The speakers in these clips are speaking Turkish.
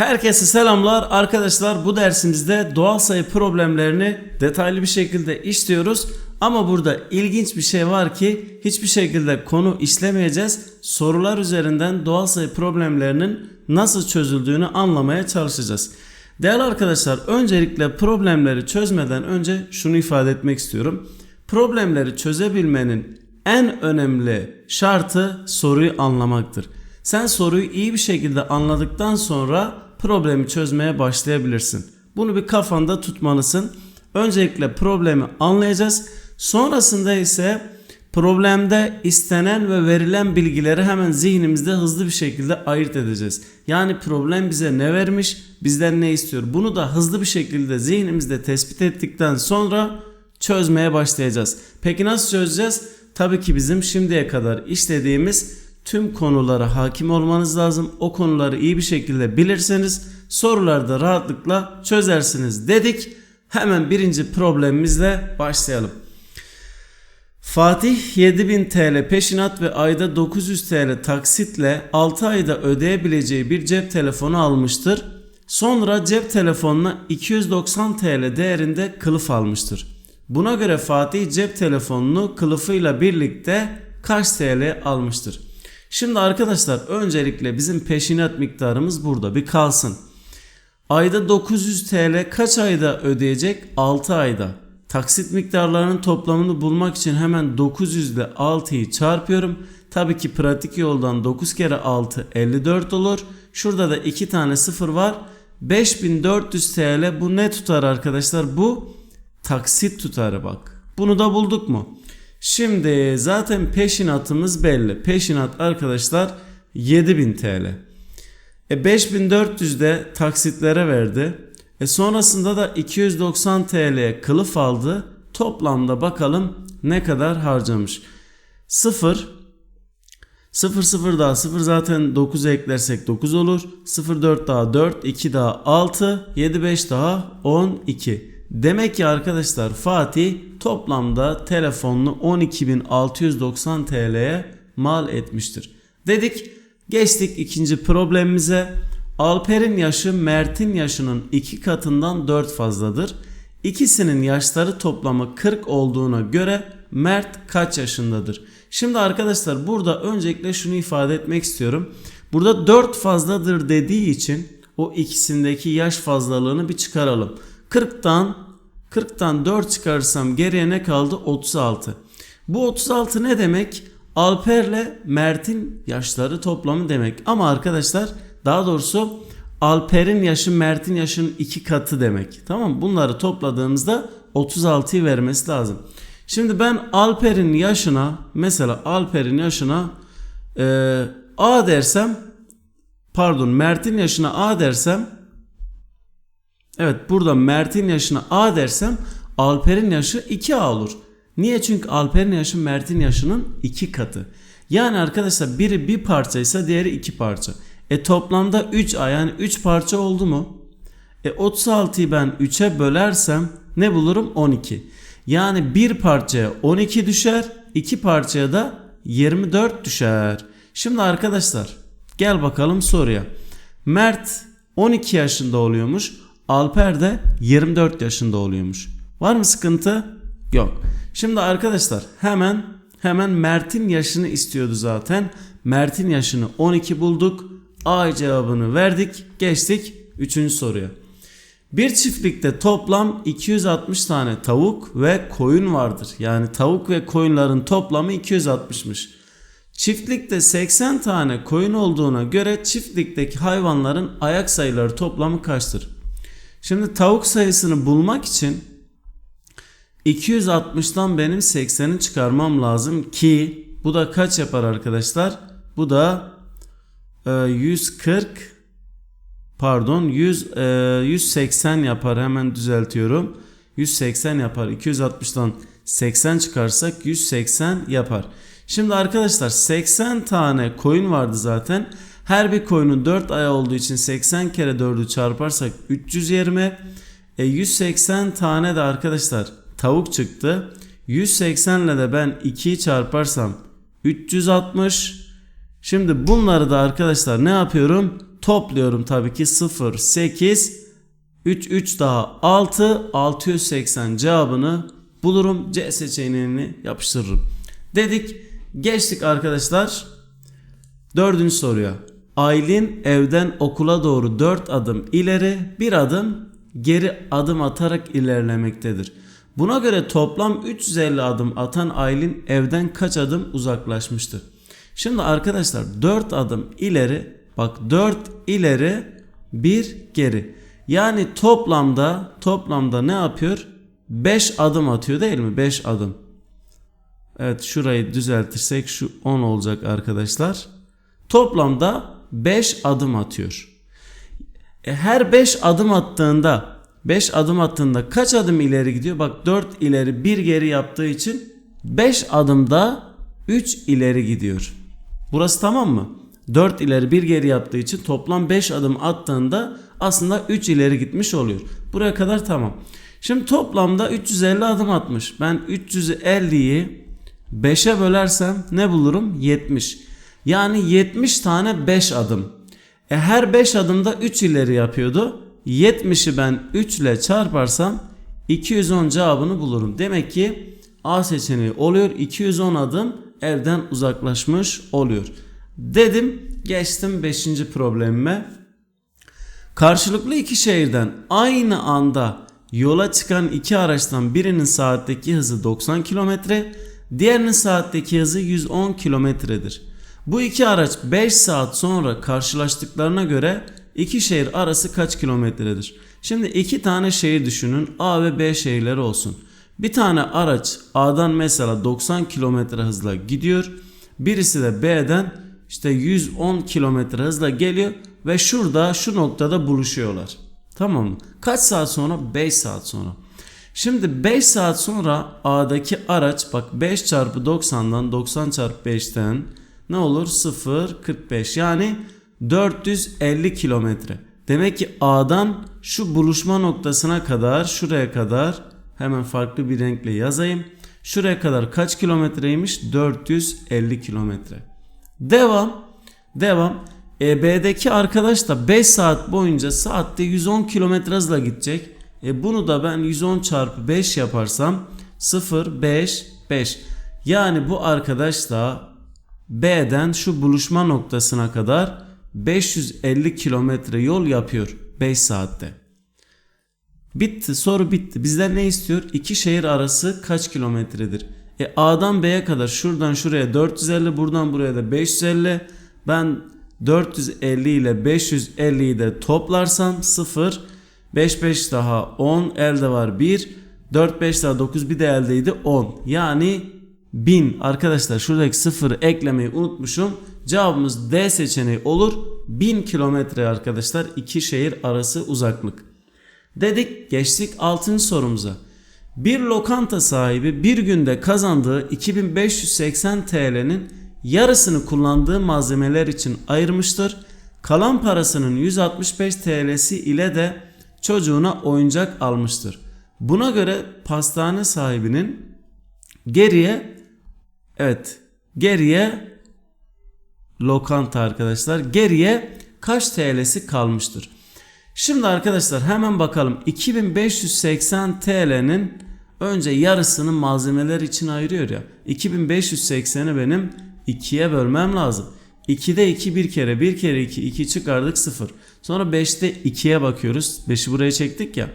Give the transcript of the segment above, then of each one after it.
Herkese selamlar arkadaşlar bu dersimizde doğal sayı problemlerini detaylı bir şekilde işliyoruz ama burada ilginç bir şey var ki hiçbir şekilde konu işlemeyeceğiz sorular üzerinden doğal sayı problemlerinin nasıl çözüldüğünü anlamaya çalışacağız. Değerli arkadaşlar öncelikle problemleri çözmeden önce şunu ifade etmek istiyorum. Problemleri çözebilmenin en önemli şartı soruyu anlamaktır. Sen soruyu iyi bir şekilde anladıktan sonra problemi çözmeye başlayabilirsin. Bunu bir kafanda tutmalısın. Öncelikle problemi anlayacağız. Sonrasında ise problemde istenen ve verilen bilgileri hemen zihnimizde hızlı bir şekilde ayırt edeceğiz. Yani problem bize ne vermiş, bizden ne istiyor. Bunu da hızlı bir şekilde zihnimizde tespit ettikten sonra çözmeye başlayacağız. Peki nasıl çözeceğiz? Tabii ki bizim şimdiye kadar işlediğimiz tüm konulara hakim olmanız lazım. O konuları iyi bir şekilde bilirseniz sorularda rahatlıkla çözersiniz dedik. Hemen birinci problemimizle başlayalım. Fatih 7000 TL peşinat ve ayda 900 TL taksitle 6 ayda ödeyebileceği bir cep telefonu almıştır. Sonra cep telefonuna 290 TL değerinde kılıf almıştır. Buna göre Fatih cep telefonunu kılıfıyla birlikte kaç TL almıştır? Şimdi arkadaşlar öncelikle bizim peşinat miktarımız burada bir kalsın. Ayda 900 TL kaç ayda ödeyecek? 6 ayda. Taksit miktarlarının toplamını bulmak için hemen 900 ile 6'yı çarpıyorum. Tabii ki pratik yoldan 9 kere 6 54 olur. Şurada da 2 tane sıfır var. 5400 TL bu ne tutar arkadaşlar? Bu taksit tutarı bak. Bunu da bulduk mu? Şimdi zaten peşinatımız belli. Peşinat arkadaşlar 7000 TL. E 5400 de taksitlere verdi. E sonrasında da 290 TL kılıf aldı. Toplamda bakalım ne kadar harcamış. 0 0 0 daha 0 zaten 9 eklersek 9 olur. 0 4 daha 4 2 daha 6 7 5 daha 12. Demek ki arkadaşlar Fatih toplamda telefonunu 12.690 TL'ye mal etmiştir. Dedik geçtik ikinci problemimize. Alper'in yaşı Mert'in yaşının iki katından 4 fazladır. İkisinin yaşları toplamı 40 olduğuna göre Mert kaç yaşındadır? Şimdi arkadaşlar burada öncelikle şunu ifade etmek istiyorum. Burada 4 fazladır dediği için o ikisindeki yaş fazlalığını bir çıkaralım. 40'tan 40'tan 4 çıkarırsam geriye ne kaldı? 36. Bu 36 ne demek? Alper'le Mert'in yaşları toplamı demek. Ama arkadaşlar daha doğrusu Alper'in yaşı Mert'in yaşının iki katı demek. Tamam Bunları topladığımızda 36'yı vermesi lazım. Şimdi ben Alper'in yaşına mesela Alper'in yaşına e, A dersem pardon Mert'in yaşına A dersem Evet burada Mert'in yaşına A dersem Alper'in yaşı 2A olur. Niye? Çünkü Alper'in yaşı Mert'in yaşının 2 katı. Yani arkadaşlar biri bir parçaysa diğeri 2 parça. E toplamda 3A yani 3 parça oldu mu? E 36'yı ben 3'e bölersem ne bulurum? 12. Yani bir parçaya 12 düşer, iki parçaya da 24 düşer. Şimdi arkadaşlar gel bakalım soruya. Mert 12 yaşında oluyormuş. Alper de 24 yaşında oluyormuş. Var mı sıkıntı? Yok. Şimdi arkadaşlar hemen hemen Mert'in yaşını istiyordu zaten. Mert'in yaşını 12 bulduk. A cevabını verdik. Geçtik 3. soruya. Bir çiftlikte toplam 260 tane tavuk ve koyun vardır. Yani tavuk ve koyunların toplamı 260'mış. Çiftlikte 80 tane koyun olduğuna göre çiftlikteki hayvanların ayak sayıları toplamı kaçtır? Şimdi tavuk sayısını bulmak için 260'tan benim 80'i çıkarmam lazım ki bu da kaç yapar arkadaşlar? Bu da e, 140 pardon 100 e, 180 yapar hemen düzeltiyorum. 180 yapar. 260'tan 80 çıkarsak 180 yapar. Şimdi arkadaşlar 80 tane koyun vardı zaten. Her bir koyunun 4 ayağı olduğu için 80 kere 4'ü çarparsak 320. E 180 tane de arkadaşlar tavuk çıktı. 180 ile de ben 2'yi çarparsam 360. Şimdi bunları da arkadaşlar ne yapıyorum? Topluyorum tabii ki 0, 8, 3, 3 daha 6, 680 cevabını bulurum. C seçeneğini yapıştırırım. Dedik geçtik arkadaşlar. Dördüncü soruya. Aylin evden okula doğru 4 adım ileri bir adım geri adım atarak ilerlemektedir. Buna göre toplam 350 adım atan Aylin evden kaç adım uzaklaşmıştır? Şimdi arkadaşlar 4 adım ileri bak 4 ileri 1 geri. Yani toplamda toplamda ne yapıyor? 5 adım atıyor değil mi? 5 adım. Evet şurayı düzeltirsek şu 10 olacak arkadaşlar. Toplamda 5 adım atıyor. E, her 5 adım attığında 5 adım attığında kaç adım ileri gidiyor? Bak 4 ileri 1 geri yaptığı için 5 adımda 3 ileri gidiyor. Burası tamam mı? 4 ileri 1 geri yaptığı için toplam 5 adım attığında aslında 3 ileri gitmiş oluyor. Buraya kadar tamam. Şimdi toplamda 350 adım atmış. Ben 350'yi 5'e bölersem ne bulurum? 70. Yani 70 tane 5 adım. E her 5 adımda 3 ileri yapıyordu. 70'i ben 3 ile çarparsam 210 cevabını bulurum. Demek ki A seçeneği oluyor. 210 adım evden uzaklaşmış oluyor. Dedim geçtim 5. problemime. Karşılıklı iki şehirden aynı anda yola çıkan iki araçtan birinin saatteki hızı 90 km, diğerinin saatteki hızı 110 kilometredir. Bu iki araç 5 saat sonra karşılaştıklarına göre iki şehir arası kaç kilometredir? Şimdi iki tane şehir düşünün A ve B şehirleri olsun. Bir tane araç A'dan mesela 90 kilometre hızla gidiyor. Birisi de B'den işte 110 kilometre hızla geliyor ve şurada şu noktada buluşuyorlar. Tamam mı? Kaç saat sonra? 5 saat sonra. Şimdi 5 saat sonra A'daki araç bak 5 çarpı 90'dan 90 çarpı 5'ten ne olur? 0 45 yani 450 kilometre. Demek ki A'dan şu buluşma noktasına kadar şuraya kadar hemen farklı bir renkle yazayım. Şuraya kadar kaç kilometreymiş? 450 kilometre. Devam. Devam. E, B'deki arkadaş da 5 saat boyunca saatte 110 kilometre hızla gidecek. E, bunu da ben 110 çarpı 5 yaparsam 0 5 5. Yani bu arkadaş da B'den şu buluşma noktasına kadar 550 kilometre yol yapıyor 5 saatte. Bitti soru bitti. Bizden ne istiyor? İki şehir arası kaç kilometredir? E A'dan B'ye kadar şuradan şuraya 450 buradan buraya da 550. Ben 450 ile 550'yi de toplarsam 0 5 5 daha 10 elde var 1 4 5 daha 9 bir de eldeydi 10 yani 1000 arkadaşlar şuradaki sıfırı eklemeyi unutmuşum cevabımız D seçeneği olur 1000 kilometre arkadaşlar iki şehir arası uzaklık dedik geçtik 6. sorumuza bir lokanta sahibi bir günde kazandığı 2580 TL'nin yarısını kullandığı malzemeler için ayırmıştır. Kalan parasının 165 TL'si ile de çocuğuna oyuncak almıştır. Buna göre pastane sahibinin geriye evet geriye lokanta arkadaşlar geriye kaç TL'si kalmıştır? Şimdi arkadaşlar hemen bakalım 2580 TL'nin önce yarısını malzemeler için ayırıyor ya. 2580'i benim 2'ye bölmem lazım. 2'de 2 bir kere 1 kere 2 2 çıkardık 0. Sonra 5'te 2'ye bakıyoruz. 5'i buraya çektik ya.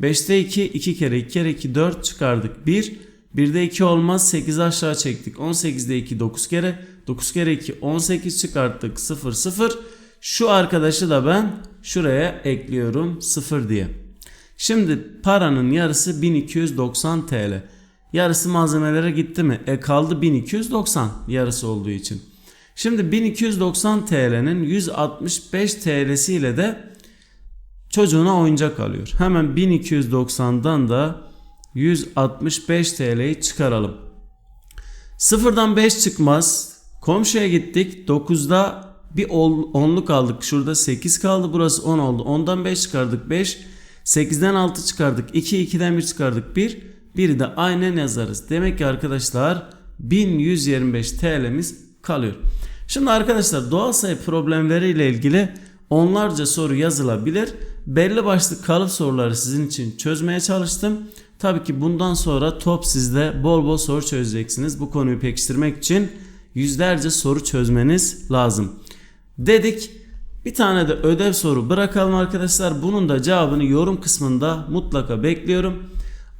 5'te 2 2 kere 2 kere 2 4 çıkardık 1. 1'de 2 olmaz 8 aşağı çektik. 18'de 2 9 kere 9 kere 2 18 çıkarttık 0 0. Şu arkadaşı da ben şuraya ekliyorum 0 diye. Şimdi paranın yarısı 1290 TL. Yarısı malzemelere gitti mi? E kaldı 1290 yarısı olduğu için. Şimdi 1290 TL'nin 165 TL'siyle de çocuğuna oyuncak alıyor. Hemen 1290'dan da 165 TL'yi çıkaralım. Sıfırdan 5 çıkmaz. Komşuya gittik. 9'da bir onluk aldık. Şurada 8 kaldı. Burası 10 oldu. 10'dan 5 çıkardık 5. 8'den 6 çıkardık. 2, 2'den 1 çıkardık 1. Biri de aynen yazarız. Demek ki arkadaşlar 1125 TL'miz kalıyor. Şimdi arkadaşlar doğal sayı problemleri ile ilgili onlarca soru yazılabilir. Belli başlı kalıp soruları sizin için çözmeye çalıştım. Tabii ki bundan sonra top sizde bol bol soru çözeceksiniz. Bu konuyu pekiştirmek için yüzlerce soru çözmeniz lazım. Dedik bir tane de ödev soru bırakalım arkadaşlar. Bunun da cevabını yorum kısmında mutlaka bekliyorum.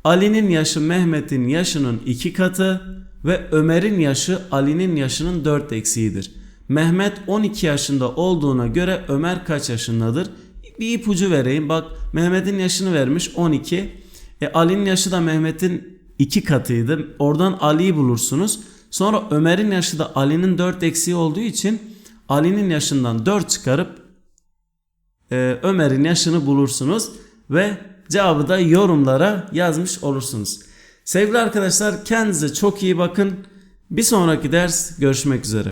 Ali'nin yaşı Mehmet'in yaşının iki katı ve Ömer'in yaşı Ali'nin yaşının 4 eksiğidir. Mehmet 12 yaşında olduğuna göre Ömer kaç yaşındadır? Bir ipucu vereyim. Bak Mehmet'in yaşını vermiş 12. E, Ali'nin yaşı da Mehmet'in iki katıydı. Oradan Ali'yi bulursunuz. Sonra Ömer'in yaşı da Ali'nin 4 eksiği olduğu için Ali'nin yaşından 4 çıkarıp e, Ömer'in yaşını bulursunuz ve cevabı da yorumlara yazmış olursunuz. Sevgili arkadaşlar kendinize çok iyi bakın. Bir sonraki ders görüşmek üzere.